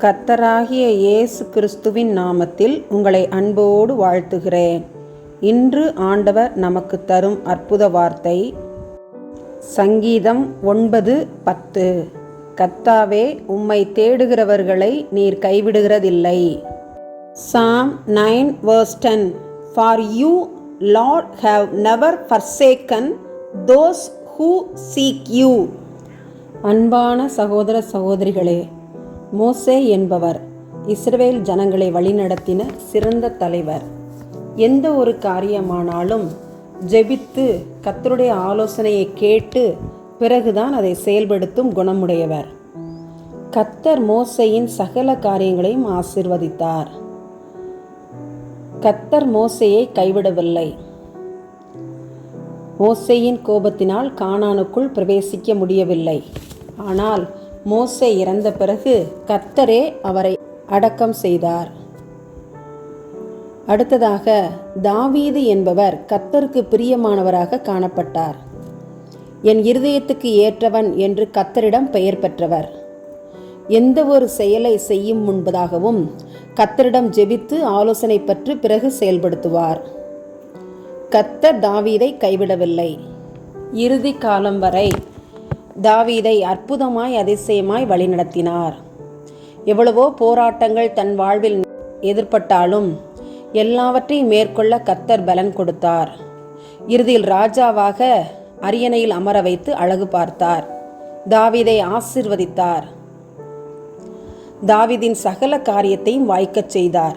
கர்த்தராகிய இயேசு கிறிஸ்துவின் நாமத்தில் உங்களை அன்போடு வாழ்த்துகிறேன். இன்று ஆண்டவர் நமக்கு தரும் அற்புத வார்த்தை சங்கீதம் ஒன்பது பத்து. கத்தாவே உம்மை தேடுகிறவர்களை நீர் கைவிடுகிறதில்லை. Psalm nine verse ten for you Lord have never forsaken those who seek you அன்பான சகோதர சகோதரிகளே மோசே என்பவர் இஸ்ரவேல் ஜனங்களை வழிநடத்தின சிறந்த தலைவர். எந்த ஒரு காரியமானாலும் ஜெபித்து கத்தருடைய ஆலோசனையை கேட்டு பிறகுதான் அதை செயல்படுத்தும் குணமுடையவர். கத்தர் மோசையின் சகல காரியங்களையும் ஆசிர்வதித்தார். கத்தர் மோசையை கைவிடவில்லை. மோசேயின் கோபத்தினால் கானானுக்குள் பிரவேசிக்க முடியவில்லை. ஆனால் மோசே இறந்த பிறகு கர்த்தரே அவரை அடக்கம் செய்தார். அடுத்ததாக தாவீது என்பவர் கத்தருக்கு பிரியமானவராக காணப்பட்டார். என் இருதயத்துக்கு ஏற்றவன் என்று கத்தரிடம் பெயர் பெற்றவர். எந்த ஒரு செயலை செய்யும் முன்பதாகவும் கத்தரிடம் ஜெபித்து ஆலோசனை பெற்று பிறகு செயல்படுத்துவார். கத்தர் தாவீதை கைவிடவில்லை. இறுதி காலம் வரை தாவீதை அற்புதமாய் அதிசயமாய் வழிநடத்தினார். எவ்வளவோ போராட்டங்கள் தன் வாழ்வில் எதிர்பட்டாலும் எல்லாவற்றையும் மேற்கொள்ள கத்தர் பலன் கொடுத்தார். இறுதியில் ராஜாவாக அரியணையில் அமர வைத்து அழகு பார்த்தார். தாவிதை ஆசிர்வதித்தார். தாவிதின் சகல காரியத்தையும் வாய்க்கச் செய்தார்.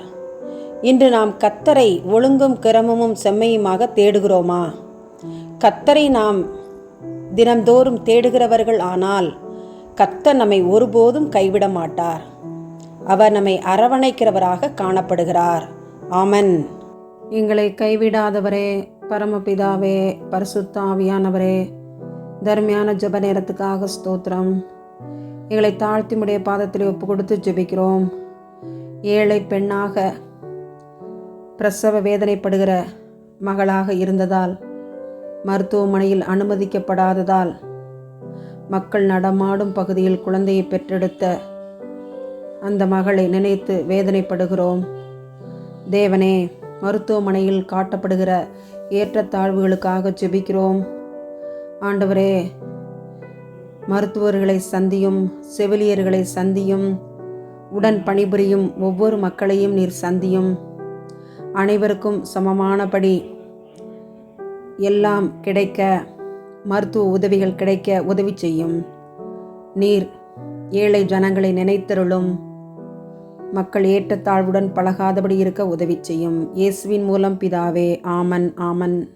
இன்று நாம் கத்தரை ஒழுங்கும் கிரமமும் செம்மையுமாக தேடுகிறோமா? கத்தரை நாம் தினம்தோறும் தேடுகிறவர்கள் ஆனால் கத்த நம்மை ஒருபோதும் கைவிட மாட்டார். அவர் நம்மை அரவணைக்கிறவராக காணப்படுகிறார். ஆமன். எங்களை கைவிடாதவரே பரமபிதாவே பரிசுத்தாவியானவரே தர்மியான ஜப நேரத்துக்காக ஸ்தோத்திரம். எங்களை தாழ்த்தி முடைய பாதத்தில் ஒப்பு கொடுத்து ஜெபிக்கிறோம். ஏழை பெண்ணாக பிரசவ வேதனைப்படுகிற மகளாக இருந்ததால் மருத்துவமனையில் அனுமதிக்கப்படாததால் மக்கள் நடமாடும் பகுதியில் குழந்தையை பெற்றெடுத்த அந்த மகளை நினைத்து வேதனைப்படுகிறோம். தேவனே மருத்துவமனையில் காட்டப்படுகிற ஏற்றத்தாழ்வுகளுக்காக ஜெபிக்கிறோம். ஆண்டவரே மருத்துவர்களை சந்தியும் செவிலியர்களை சந்தியும் உடன் பணிபுரியும் ஒவ்வொரு மக்களையும் நீர் சந்தியும். அனைவருக்கும் சமமானபடி எல்லாம் கிடைக்க மருத்துவ உதவிகள் கிடைக்க உதவி செய்யும். நீர் ஏழை ஜனங்களை நினைத்தருளும். மக்கள் ஏற்றத்தாழ்வுடன் பழகாதபடி இருக்க உதவி செய்யும். இயேசுவின் மூலம் பிதாவே ஆமன் ஆமன்.